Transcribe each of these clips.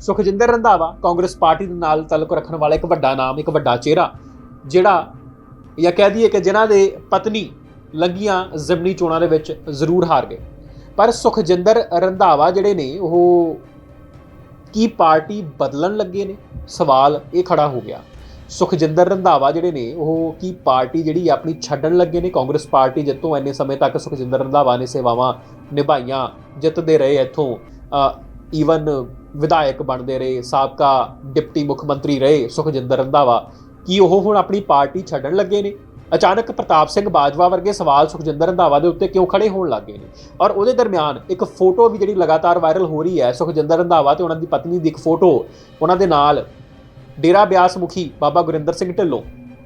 Sukhjinder Randhawa Congress party ਦੇ ਨਾਲ ਤਾਲੁਕ ਰੱਖਣ ਵਾਲਾ ਇੱਕ ਵੱਡਾ ਨਾਮ, ਇੱਕ ਵੱਡਾ ਚਿਹਰਾ, ਜਿਹੜਾ ਜਾਂ ਕਹਿ ਦਈਏ ਕਿ ਜਿਨ੍ਹਾਂ ਦੇ ਪਤਨੀ ਲੱਗੀਆਂ ਜ਼ਮਨੀ ਚੋਣਾਂ ਦੇ ਵਿੱਚ ਜ਼ਰੂਰ ਹਾਰ ਗਏ। ਪਰ ਸੁਖਜਿੰਦਰ ਰੰਧਾਵਾ ਜਿਹੜੇ ਨੇ, ਉਹ ਕੀ ਪਾਰਟੀ ਬਦਲਣ ਲੱਗੇ ਨੇ? ਸਵਾਲ ਇਹ ਖੜਾ ਹੋ ਗਿਆ। ਸੁਖਜਿੰਦਰ ਰੰਧਾਵਾ ਜਿਹੜੇ ਨੇ, ਉਹ ਕੀ ਪਾਰਟੀ ਜਿਹੜੀ ਆਪਣੀ ਛੱਡਣ ਲੱਗੇ ਨੇ? ਕਾਂਗਰਸ ਪਾਰਟੀ ਜਿੱਤੋਂ ਇੰਨੇ ਸਮੇਂ ਤੱਕ ਸੁਖਜਿੰਦਰ ਰੰਧਾਵਾ ਨੇ ਸੇਵਾਵਾਂ ਨਿਭਾਈਆਂ, ਜਿੱਤਦੇ ਰਹੇ ਇੱਥੋਂ ਈਵਨ ਵਿਧਾਇਕ ਬਣਦੇ ਰਹੇ, ਸਾਬਕਾ ਡਿਪਟੀ ਮੁੱਖ ਮੰਤਰੀ ਰਹੇ ਸੁਖਜਿੰਦਰ ਰੰਧਾਵਾ। ਕੀ ਉਹ ਹੁਣ ਆਪਣੀ ਪਾਰਟੀ ਛੱਡਣ ਲੱਗੇ ਨੇ? ਅਚਾਨਕ ਪ੍ਰਤਾਪ ਸਿੰਘ ਬਾਜਵਾ ਵਰਗੇ ਸਵਾਲ ਸੁਖਜਿੰਦਰ ਰੰਧਾਵਾ ਦੇ ਉੱਤੇ ਕਿਉਂ ਖੜੇ ਹੋਣ ਲੱਗੇ ਨੇ? ਔਰ ਉਹਦੇ ਦਰਮਿਆਨ ਇੱਕ ਫੋਟੋ ਵੀ ਜਿਹੜੀ ਲਗਾਤਾਰ ਵਾਇਰਲ ਹੋ ਰਹੀ ਹੈ ਸੁਖਜਿੰਦਰ ਰੰਧਾਵਾ ਤੇ ਉਹਨਾਂ ਦੀ ਪਤਨੀ ਦੀ ਇੱਕ ਫੋਟੋ, ਉਹਨਾਂ ਦੇ ਨਾਲ ਡੇਰਾ ਬਿਆਸ ਮੁਖੀ ਬਾਬਾ ਗੁਰਿੰਦਰ ਸਿੰਘ ਢਿੱਲੋਂ।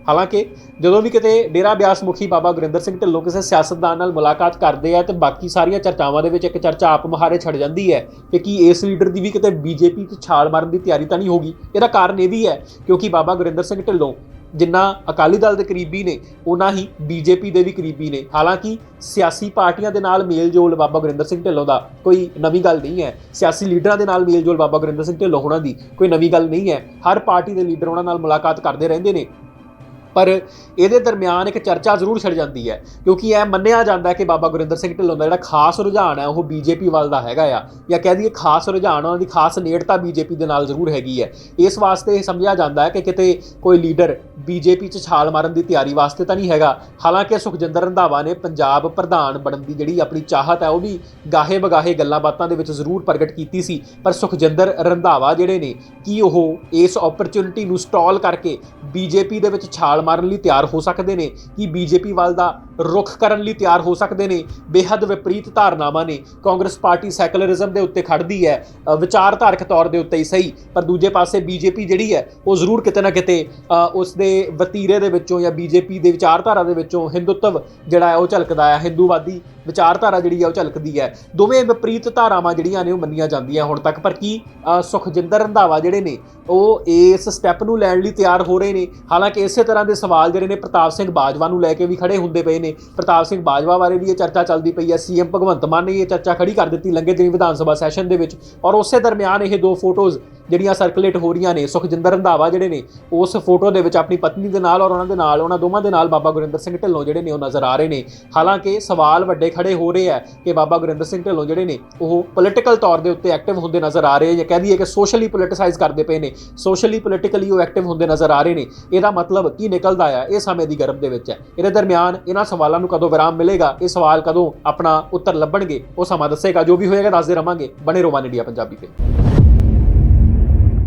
ਹਾਲਾਂਕਿ ਜਦੋਂ ਵੀ ਕਿਤੇ ਡੇਰਾ ਬਿਆਸ ਮੁਖੀ ਬਾਬਾ ਗੁਰਿੰਦਰ ਸਿੰਘ ਢਿੱਲੋਂ ਕਿਸੇ ਸਿਆਸਤਦਾਨ ਨਾਲ ਮੁਲਾਕਾਤ ਕਰਦੇ ਆ ਤੇ ਬਾਕੀ ਸਾਰੀਆਂ ਚਰਚਾਵਾਂ ਦੇ ਵਿੱਚ ਇੱਕ ਚਰਚਾ ਆਪ ਮੁਹਾਰੇ ਛੱਡ ਜਾਂਦੀ ਹੈ ਕਿ ਕੀ ਇਸ ਲੀਡਰ ਦੀ ਵੀ ਕਿਤੇ ਬੀਜੇਪੀ 'ਚ ਛਾਲ ਮਾਰਨ ਦੀ ਤਿਆਰੀ ਤਾਂ ਨਹੀਂ ਹੋਗੀ ਇਹਦਾ ਕਾਰਨ ਇਹ ਵੀ ਹੈ ਕਿਉਂਕਿ ਬਾਬਾ ਗੁਰਿੰਦਰ ਸਿੰਘ ਢਿੱਲੋਂ ਜਿੰਨਾ ਅਕਾਲੀ ਦਲ ਦੇ ਕਰੀਬੀ ਨੇ ਉਹਨਾਂ ਹੀ ਬੀਜੇਪੀ ਦੇ ਵੀ ਕਰੀਬੀ ਨੇ। ਹਾਲਾਂਕਿ ਸਿਆਸੀ ਪਾਰਟੀਆਂ ਦੇ ਨਾਲ ਮੇਲ-ਜੋਲ ਬਾਬਾ ਗੁਰਿੰਦਰ ਸਿੰਘ ਢਿੱਲੋਂ ਦਾ ਕੋਈ ਨਵੀਂ ਗੱਲ ਨਹੀਂ ਹੈ। ਸਿਆਸੀ ਲੀਡਰਾਂ ਦੇ ਨਾਲ ਮੇਲ-ਜੋਲ ਬਾਬਾ ਗੁਰਿੰਦਰ ਸਿੰਘ ਢਿੱਲੋਂ ਹੋਣਾ ਦੀ ਕੋਈ ਨਵੀਂ ਗੱਲ ਨਹੀਂ ਹੈ। ਹਰ ਪਾਰਟੀ ਦੇ ਲੀਡਰ ਉਹਨਾਂ ਨਾਲ ਮੁਲਾਕਾਤ ਕਰਦੇ ਰਹਿੰਦੇ ਨੇ। ਪਰ ਇਹਦੇ ਦਰਮਿਆਨ ਇੱਕ ਚਰਚਾ ਜ਼ਰੂਰ ਛਿੜ ਜਾਂਦੀ ਹੈ, ਕਿਉਂਕਿ ਇਹ ਮੰਨਿਆ ਜਾਂਦਾ ਹੈ ਕਿ ਬਾਬਾ ਗੁਰਿੰਦਰ ਸਿੰਘ ਢਿੱਲੋਂ ਦਾ ਜਿਹੜਾ ਖਾਸ ਰੁਝਾਨ ਹੈ, ਉਹ ਬੀਜੇਪੀ ਵੱਲ ਦਾ ਹੈਗਾ ਆ, ਜਾਂ ਕਹਿ ਦਈਏ ਖਾਸ ਰੁਝਾਨ, ਉਹਨਾਂ ਦੀ ਖਾਸ ਨੇੜਤਾ ਬੀਜੇਪੀ ਦੇ ਨਾਲ ਜ਼ਰੂਰ ਹੈਗੀ ਹੈ। ਇਸ ਵਾਸਤੇ ਇਹ ਸਮਝਿਆ ਜਾਂਦਾ ਹੈ ਕਿ ਕਿਤੇ ਕੋਈ ਲੀਡਰ ਬੀਜੇਪੀ 'ਚ ਛਾਲ ਮਾਰਨ ਦੀ ਤਿਆਰੀ ਵਾਸਤੇ ਤਾਂ ਨਹੀਂ ਹੈਗਾ, ਹਾਲਾਂਕਿ ਸੁਖਜਿੰਦਰ ਰੰਧਾਵਾ ਨੇ ਪੰਜਾਬ ਪ੍ਰਧਾਨ ਬਣਨ ਦੀ ਜਿਹੜੀ ਆਪਣੀ ਚਾਹਤ ਹੈ, ਉਹ ਵੀ ਗਾਹੇ ਬਗਾਹੇ ਗੱਲਾਂ ਬਾਤਾਂ ਦੇ ਵਿੱਚ ਜ਼ਰੂਰ ਪ੍ਰਗਟ ਕੀਤੀ ਸੀ, ਪਰ ਸੁਖਜਿੰਦਰ ਰੰਧਾਵਾ ਜਿਹੜੇ ਨੇ, ਕੀ ਉਹ ਇਸ ਓਪਰਚੁਨਿਟੀ ਨੂੰ ਸਟਾਲ ਕਰਕੇ ਬੀਜੇਪੀ ਦੇ ਵਿੱਚ ਛਾਲ ਮਾਰਨ ਲਈ ਤਿਆਰ ਹੋ ਸਕਦੇ ਨੇ ਕੀ ਬੀਜੇਪੀ ਵੱਲ ਦਾ ਰੁਖ ਕਰਨ ਲਈ ਤਿਆਰ ਹੋ ਸਕਦੇ ਨੇ। ਬੇਹੱਦ ਵਿਪਰੀਤ ਧਾਰਨਾਵਾਂ ਨੇ। ਕਾਂਗਰਸ ਪਾਰਟੀ ਸੈਕੂਲਰਿਜ਼ਮ ਦੇ ਉੱਤੇ ਖੜਦੀ ਹੈ। ਵਿਚਾਰਧਾਰਕ ਤੌਰ ਦੇ ਉੱਤੇ ਹੀ ਸਹੀ। ਪਰ ਦੂਜੇ ਪਾਸੇ ਬੀਜੇਪੀ ਜਿਹੜੀ ਹੈ ਉਹ ਜ਼ਰੂਰ ਕਿਤੇ ਨਾ ਕਿਤੇ ਅ, ਉਸ ਦੇ ਵਤੀਰੇ ਦੇ ਵਿੱਚੋਂ ਜਾਂ ਬੀਜੇਪੀ ਦੇ ਵਿਚਾਰਧਾਰਾ ਦੇ ਵਿੱਚੋਂ ਹਿੰਦੂਤਵ ਜਿਹੜਾ ਹੈ ਉਹ ਝਲਕਦਾ ਹੈ। ਹਿੰਦੂਵਾਦੀ ਵਿਚਾਰਧਾਰਾ ਜਿਹੜੀ ਹੈ ਉਹ ਝਲਕਦੀ ਹੈ। ਦੋਵੇਂ ਵਿਪਰੀਤ ਧਾਰਾਵਾਂ ਜਿਹੜੀਆਂ ਨੇ ਉਹ ਮੰਨੀਆਂ ਜਾਂਦੀਆਂ ਹੁਣ ਤੱਕ। ਪਰ ਕੀ ਸੁਖਜਿੰਦਰ ਰੰਧਾਵਾ ਜਿਹੜੇ ਨੇ ਉਹ ਇਸ ਸਟੈਪ ਨੂੰ ਲੈਣ ਲਈ ਤਿਆਰ ਹੋ ਰਹੇ ਨੇ? ਹਾਲਾਂਕਿ ਇਸੇ ਤਰ੍ਹਾਂ ਦੇ ਸਵਾਲ ਜਿਹੜੇ ਨੇ ਪ੍ਰਤਾਪ ਸਿੰਘ ਬਾਜਵਾ ਨੂੰ ਲੈ ਕੇ ਵੀ ਖੜੇ ਹੁੰਦੇ ਪਏ ਨੇ। ਪ੍ਰਤਾਪ ਸਿੰਘ ਬਾਜਵਾ ਬਾਰੇ ਵੀ ਇਹ ਚਰਚਾ ਚੱਲਦੀ ਪਈ ਹੈ। ਸੀਐਮ ਭਗਵੰਤ ਮਾਨ ਨੇ ਇਹ ਚਰਚਾ ਖੜੀ ਕਰ ਦਿੱਤੀ ਲੰਘੇ ਦਿਨੀ ਵਿਧਾਨ ਸਭਾ ਸੈਸ਼ਨ ਦੇ ਵਿੱਚ। ਔਰ ਉਸੇ ਦਰਮਿਆਨ ਇਹ ਦੋ ਫੋਟੋਜ਼ ਜਿਹੜੀਆਂ ਸਰਕੂਲੇਟ ਹੋ ਰਹੀਆਂ ਨੇ, ਸੁਖਜਿੰਦਰ ਰੰਧਾਵਾ ਜਿਹੜੇ ਨੇ, ਉਸ ਫੋਟੋ ਦੇ ਵਿੱਚ ਆਪਣੀ ਪਤਨੀ ਦੇ ਨਾਲ ਔਰ ਉਹਨਾਂ ਦੇ ਨਾਲ, ਉਹਨਾਂ ਦੋਵਾਂ ਦੇ ਨਾਲ ਬਾਬਾ ਗੁਰਿੰਦਰ ਸਿੰਘ ਢਿੱਲੋਂ ਜਿਹੜੇ ਨੇ ਉਹ ਨਜ਼ਰ ਆ ਰਹੇ ਨੇ। ਹਾਲਾਂਕਿ ਸਵਾਲ ਵੱਡੇ ਖੜੇ ਹੋ ਰਹੇ ਆ ਕਿ ਬਾਬਾ ਗੁਰਿੰਦਰ ਸਿੰਘ ਢਿੱਲੋਂ ਜਿਹੜੇ ਨੇ, ਉਹ ਪੋਲੀਟੀਕਲ ਤੌਰ ਦੇ ਉੱਤੇ ਐਕਟਿਵ ਹੁੰਦੇ ਨਜ਼ਰ ਆ ਰਹੇ ਜਾਂ ਕਹਿ ਦਈਏ ਕਿ ਸੋਸ਼ਲੀ ਪੋਲਿਟਿਸਾਈਜ਼ ਕਰਦੇ ਪਏ ਨੇ। ਸੋਸ਼ਲੀ ਪੋਲੀਟੀਕਲੀ ਉਹ ਐਕਟਿਵ ਹੁੰਦੇ ਨਜ਼ਰ ਆ ਰਹੇ ਨੇ। ਇਹਦਾ ਮਤਲਬ ਕੀ ਨਿਕਲਦਾ ਆ? ਇਹ ਸਮੇਂ ਦੀ ਗਰਭ ਦੇ ਵਿੱਚ ਹੈ। ਇਹਦੇ ਦਰਮਿਆਨ ਇਹਨਾਂ ਸਵਾਲਾਂ ਨੂੰ ਕਦੋਂ ਵਿਰਾਮ ਮਿਲੇਗਾ? ਇਹ ਸਵਾਲ ਕਦੋਂ ਆਪਣਾ ਉੱਤਰ ਲੱਭਣਗੇ? ਉਹ ਸਮਾਂ ਦੱਸੇਗਾ। ਜੋ ਵੀ ਹੋਏਗਾ, ਦੱਸਦੇ ਰਵਾਂਗੇ। ਬਣੇ ਰੋਮਾਨ ਇੰਡੀਆ ਪੰਜਾਬੀ ਤੇ।